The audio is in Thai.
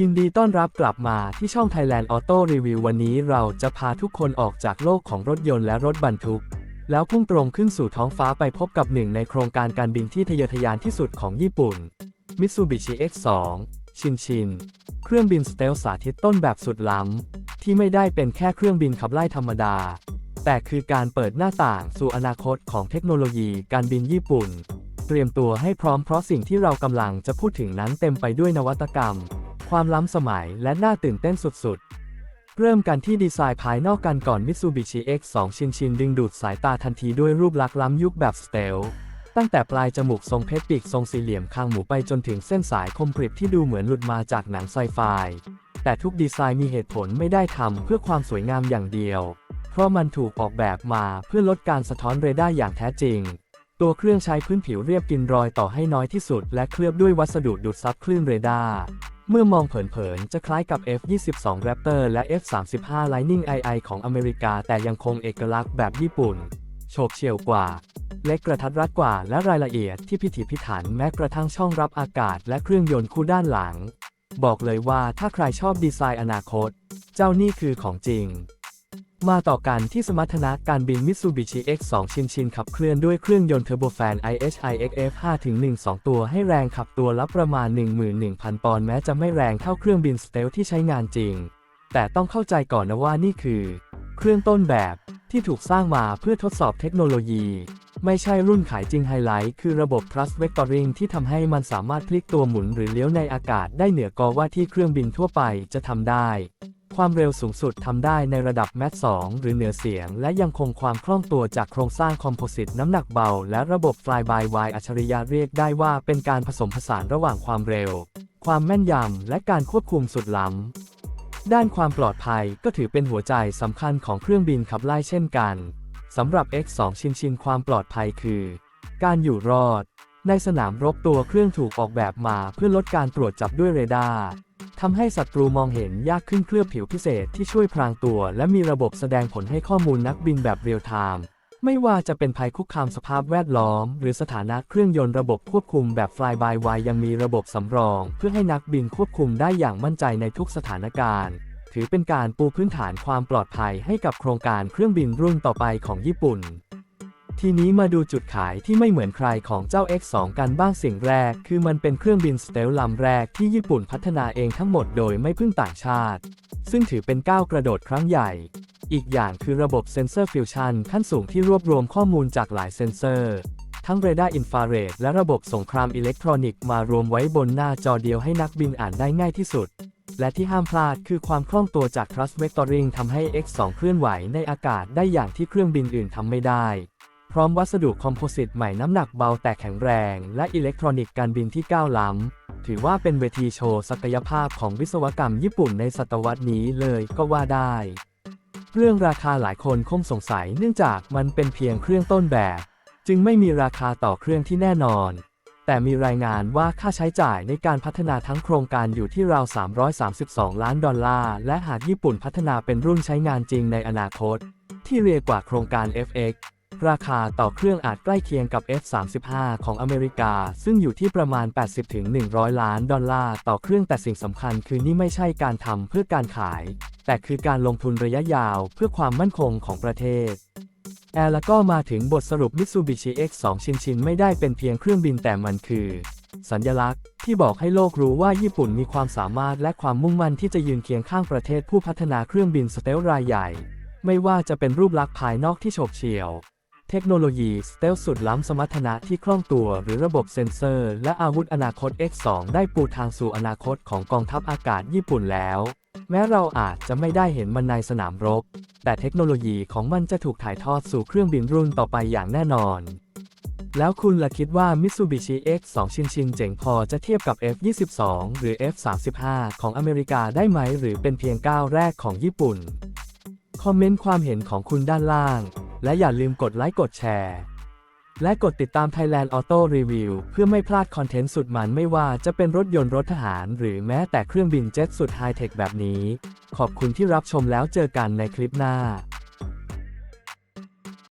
ยินดีต้อนรับกลับมาที่ช่อง Thailand Auto Review วันนี้เราจะพาทุกคนออกจากโลกของรถยนต์และรถบรรทุก แล้วพุ่งตรงขึ้นสู่ท้องฟ้าไปพบกับหนึ่งในโครงการการบินที่ทะเยอทะยานที่สุดของญี่ปุ่น Mitsubishi X2 ชินชิน เครื่องบินสเตลสาธิตต้นแบบสุดล้ำ ที่ไม่ได้เป็นแค่เครื่องบินขับไล่ธรรมดา แต่คือการเปิดหน้าต่างสู่อนาคตของเทคโนโลยีการบินญี่ปุ่น เตรียมตัวให้พร้อมเพราะสิ่งที่เรากำลังจะพูดถึงนั้นเต็มไปด้วยนวัตกรรม ความล้ำสมัยและน่าตื่นเต้นสุดๆ เริ่มกันที่ดีไซน์ภายนอกกันก่อน Mitsubishi X2 ชินชินดึงดูดสายตาทันทีด้วยรูปลักษณ์ล้ำยุคแบบสเตลตั้งแต่ปลายจมูกทรงเพชรปีกทรงสี่เหลี่ยมคางหมูไปจนถึงเส้นสายคมกริบที่ดูเหมือนหลุดมาจากหนังไซไฟ แต่ทุกดีไซน์มีเหตุผลไม่ได้ทำเพื่อความสวยงามอย่างเดียว เพราะมันถูกออกแบบมาเพื่อลดการสะท้อนเรดาร์อย่างแท้จริง ตัวเครื่องใช้พื้นผิวเรียบกินรอยต่อให้น้อยที่สุด และเคลือบด้วยวัสดุดูดซับคลื่นเรดาร์เมื่อมองเผินๆ จะคล้ายกับ F-22 Raptor และ F-35 Lightning II ของอเมริกา แต่ยังคงเอกลักษณ์แบบญี่ปุ่น โฉบเฉี่ยวกว่า เล็กกระทัดรัดกว่า และรายละเอียดที่พิถีพิถันแม้กระทั่งช่องรับอากาศและเครื่องยนต์คู่ด้านหลัง บอกเลยว่าถ้าใครชอบดีไซน์อนาคต เจ้านี่คือของจริง มาต่อกันที่สมรรถนะการบิน Mitsubishi X2 ชินชินขับเคลื่อนด้วยเครื่องยนต์เทอร์โบแฟน IHI XF 5-12 ตัวให้แรงขับตัวละประมาณ 11,000 ปอนด์แม้จะไม่แรงเท่าเครื่องบินสเตลที่ใช้งานจริง แต่ต้องเข้าใจก่อนนะว่านี่คือ เครื่องต้นแบบที่ถูกสร้างมาเพื่อทดสอบเทคโนโลยี ไม่ใช่รุ่นขายจริงไฮไลท์คือระบบ thrust vectoring ที่ทำให้มันสามารถพลิกตัวหมุนหรือเลี้ยวในอากาศได้เหนือกว่าที่เครื่องบินทั่วไปจะทำได้ ความเร็วสูงสุดทำได้ในระดับแมท2หรือเหนือเสียง และยังคงความคล่องตัวจากโครงสร้างคอมโพสิตน้ำหนักเบา และระบบ Fly by Wire อัจฉริยะเรียกได้ว่าเป็นการผสมผสานระหว่างความเร็ว ความแม่นยำและการควบคุมสุดล้ำด้านความปลอดภัยก็ถือเป็นหัวใจสำคัญของเครื่องบินขับไล่เช่นกัน สำหรับ X2 ชินชินความปลอดภัยคือ การอยู่รอด ในสนามรบตัวเครื่องถูกออกแบบมาเพื่อลดการตรวจจับด้วยเรดาร์ทำให้ศัตรูมองเห็นยากขึ้นเคลือบผิวพิเศษที่ช่วยพรางตัว และมีระบบแสดงผลให้ข้อมูลนักบินแบบเรียลไทม์ไม่ว่าจะเป็นภัยคุกคามสภาพแวดล้อม หรือสถานะเครื่องยนต์ระบบควบคุมแบบ Fly by Wire ยังมีระบบสำรอง เพื่อให้นักบินควบคุมได้อย่างมั่นใจในทุกสถานการณ์ ถือเป็นการปูพื้นฐานความปลอดภัยให้กับโครงการเครื่องบินรุ่นต่อไปของญี่ปุ่น ทีนี้มาดูจุดขายที่ไม่เหมือนใครของเจ้า X2 กันบ้างสิ่งแรก คือมันเป็นเครื่องบินสเตลลำแรกที่ญี่ปุ่นพัฒนาเองทั้งหมดโดยไม่พึ่งต่างชาติ ซึ่งถือเป็นก้าวกระโดดครั้งใหญ่ อีกอย่างคือระบบเซ็นเซอร์ฟิวชันขั้นสูงที่รวบรวมข้อมูลจากหลายเซ็นเซอร์ทั้งเรดาร์อินฟราเรดและระบบสงครามอิเล็กทรอนิกส์มารวมไว้บนหน้าจอเดียวให้นักบินอ่านได้ง่ายที่สุด และที่ห้ามพลาดคือความคล่องตัวจาก thrust vectoring ทำให้ X2 เคลื่อนไหวในอากาศได้อย่างที่เครื่องบินอื่นทำไม่ได้ พร้อมวัสดุคอมโพสิตใหม่น้ำหนักเบาแต่แข็งแรง และอิเล็กทรอนิกส์การบินที่ก้าวล้ำ ถือว่าเป็นเวทีโชว์ศักยภาพของวิศวกรรมญี่ปุ่นในศตวรรษนี้เลยก็ว่าได้เรื่องราคาหลายคนคงสงสัยเนื่องจากมันเป็นเพียงเครื่องต้นแบบ จึงไม่มีราคาต่อเครื่องที่แน่นอน แต่มีรายงานว่าค่าใช้จ่ายในการพัฒนาทั้งโครงการอยู่ที่ราว 332 ล้านดอลลาร์ และหากญี่ปุ่นพัฒนาเป็นรุ่นใช้งานจริงในอนาคต ที่เรียกว่าโครงการ FX ราคาต่อเครื่องอาจใกล้เคียงกับ F35 ของอเมริกา ซึ่งอยู่ที่ประมาณ 80-100 ล้านดอลลาร์ต่อเครื่องแต่สิ่งสำคัญคือนี่ไม่ใช่การทำเพื่อการขาย แต่คือการลงทุนระยะยาวเพื่อความมั่นคงของประเทศ แอร์แล้วก็มาถึงบทสรุป Mitsubishi X2 ชินชินไม่ได้เป็นเพียงเครื่องบินแต่มันคือ สัญลักษณ์ที่บอกให้โลกรู้ว่าญี่ปุ่นมีความสามารถและความมุ่งมั่นที่จะยืนเคียงข้างประเทศผู้พัฒนาเครื่องบินสเตลรายใหญ่ ไม่ว่าจะเป็นรูปลักษณ์ภายนอกที่โฉบเฉี่ยว เทคโนโลยีสเตลสุดล้ำสมรรถนะที่คล่องตัวหรือระบบเซ็นเซอร์ และอาวุธอนาคต X2 ได้ปูทางสู่อนาคตของกองทัพอากาศญี่ปุ่นแล้ว แม้เราอาจจะไม่ได้เห็นมันในสนามรบ แต่เทคโนโลยีของมันจะถูกถ่ายทอดสู่เครื่องบินรุ่นต่อไปอย่างแน่นอน แล้วคุณล่ะคิดว่า Mitsubishi X2 ชินชินเจ๋งพอจะเทียบกับ F22 หรือ F35 ของอเมริกาได้ไหม หรือเป็นเพียงก้าวแรกของญี่ปุ่น คอมเมนต์ความเห็นของคุณด้านล่าง และอย่าลืมกดไลค์กดแชร์ และกดติดตาม Thailand Auto Review เพื่อไม่พลาดคอนเทนต์สุดมันไม่ว่าจะเป็นรถยนต์รถทหาร หรือแม้แต่เครื่องบินเจ็ตสุดไฮเทคแบบนี้ ขอบคุณที่รับชมแล้วเจอกันในคลิปหน้า